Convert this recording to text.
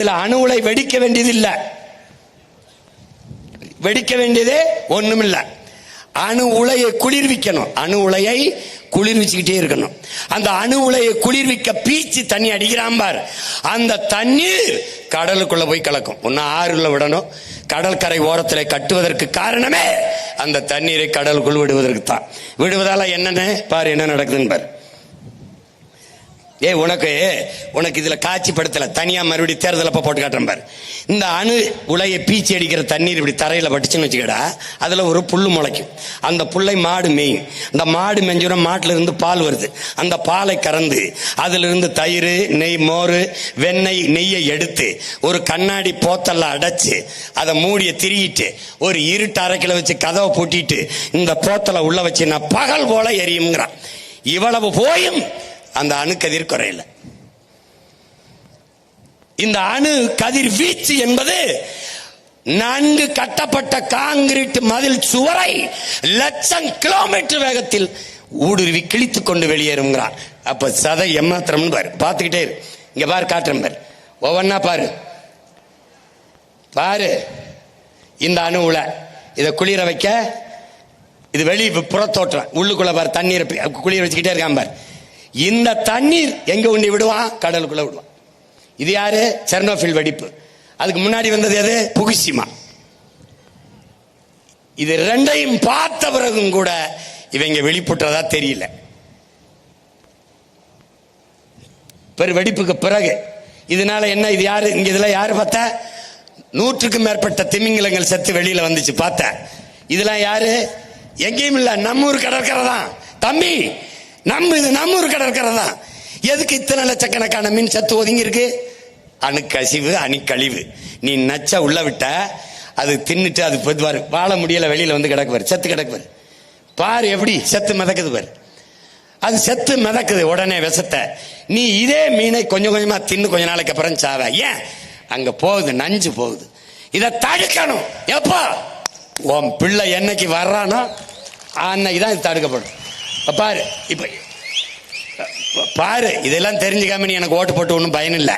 இதுல அணு உலை வெடிக்க வேண்டியது வெடிக்க வேண்டியதே ஒண்ணுமில்ல. அணு உலையை குளிர்விக்கணும். அணு உலையை குளிர்விச்சுக்கிட்டே இருக்கணும். அந்த அணு உலையை குளிர்விக்க பீச்சு தண்ணி அடிக்கிறான் பார். அந்த தண்ணீர் கடலுக்குள்ள போய் கலக்கும். ஒன்னும் ஆறுல விடணும். கடற்கரை ஓரத்தில் கட்டுவதற்கு காரணமே அந்த தண்ணீரை கடலுக்குள் விடுவதற்கு தான் விடுவதால என்னன்னு? பார் என்ன நடக்குதுன்னு பாரு. ஏய் உனக்கு உனக்கு இதுல காட்சிப்படுத்தலை. தனியா மறுபடியும் தேர்தல் அப்போ போட்டு காட்டுறேன் பாரு. இந்த அணு உலையை பீச்சி அடிக்கிற தண்ணீர் இப்படி தரையில பட்டுச்சுன்னு வச்சுக்கடா அதுல ஒரு புல்லு முளைக்கும். அந்த புல்லை மாடு மேயும். அந்த மாடு மெஞ்சுற மாட்டுல இருந்து பால் வருது. அந்த பாலை கறந்து அதுல இருந்து தயிர் நெய் மோர் வெண்ணெய் நெய்யை எடுத்து ஒரு கண்ணாடி போத்தல்ல அடைச்சு அதை மூடிய திரியிட்டு ஒரு இருட்டு அரைக்கில வச்சு கதவை பூட்டிட்டு இந்த போத்தலை உள்ள வச்சு நான் பகல் போல எரியுங்கிறான் இவ்வளவு போயும். அந்த அணு கதிர் குறையல. இந்த அணு கதிர் வீச்சு என்பது நன்கு கட்டப்பட்ட காங்கிரீட் மதில் சுவரை லட்சம் கிலோமீட்டர் வேகத்தில் ஊடுருவி கிழித்து கொண்டு வெளியேறுங்கிறான் அப்ப சதை எம்மாத்திரம் பாரு. பார்த்துக்கிட்டே இரு. இங்க பாரு காட்டுறேன் பாரு. ஒவ்வொன்னா பாரு. பாரு. இந்த அணு உலை. இதை குளிர வைக்க இது வெளி புறத்தோற்றம். உள்ளுக்குள்ள பாரு தண்ணீர் பி- குளிர வச்சுக்கிட்டே இருக்கான் பாரு. இந்த தண்ணீர் எங்க உண்டி விடுவான்? கடலுக்குள்ள விடுவான். இது யாரு? செர்னோஃபில் வெடிப்பு. அதுக்கு முன்னாடி வந்தது எது? புகுசிமா இது ரெண்டையும் பார்த்த பிறகும் கூட இவங்க வெளிப்புற்றதா தெரியல. பெரு வெடிப்புக்கு பிறகு. இதனால என்ன இது யாரு? இங்க இதுல யாரு பார்த்த? நூற்றுக்கும் மேற்பட்ட திமிங்கலங்கள் செத்து வெளியில வந்துச்சு பார்த்த. இதெல்லாம் யாரு? எங்கேயும் இல்ல நம்ம ஊர் கடற்கரை தான். தம்பி நம்ம இது நம்ம ஊர் கடற்கரை தான் எதுக்கு இத்தனை லட்சக்கணக்கான மீன் சத்து ஒதுங்கி இருக்கு அணுக்கசிவு அணுக்கழிவு நீ நச்ச உள்ள விட்ட அது தின்னுட்டு அது பொதுவார். வாழ முடியல வெளியில வந்து கிடக்குவார். செத்து கிடக்குவார். பாரு எப்படி செத்து மிதக்குது பாரு. அது செத்து மிதக்குது உடனே விஷத்தை. நீ இதே மீனை கொஞ்சம் கொஞ்சமா தின்னு கொஞ்ச நாளைக்கு அப்புறம் சாவ. ஏன்? அங்க போகுது நஞ்சு போகுது. இதை தடுக்கணும். எப்போ? உன் பிள்ளை என்னைக்கு வர்றானோ அன்னைக்கு தான் இது தடுக்கப்படும். பாரு இப்ப பாரு இதெல்லாம் தெரிஞ்சுக்காம நீ எனக்கு ஓட்டு போட்டு ஒன்றும் பயன் இல்லை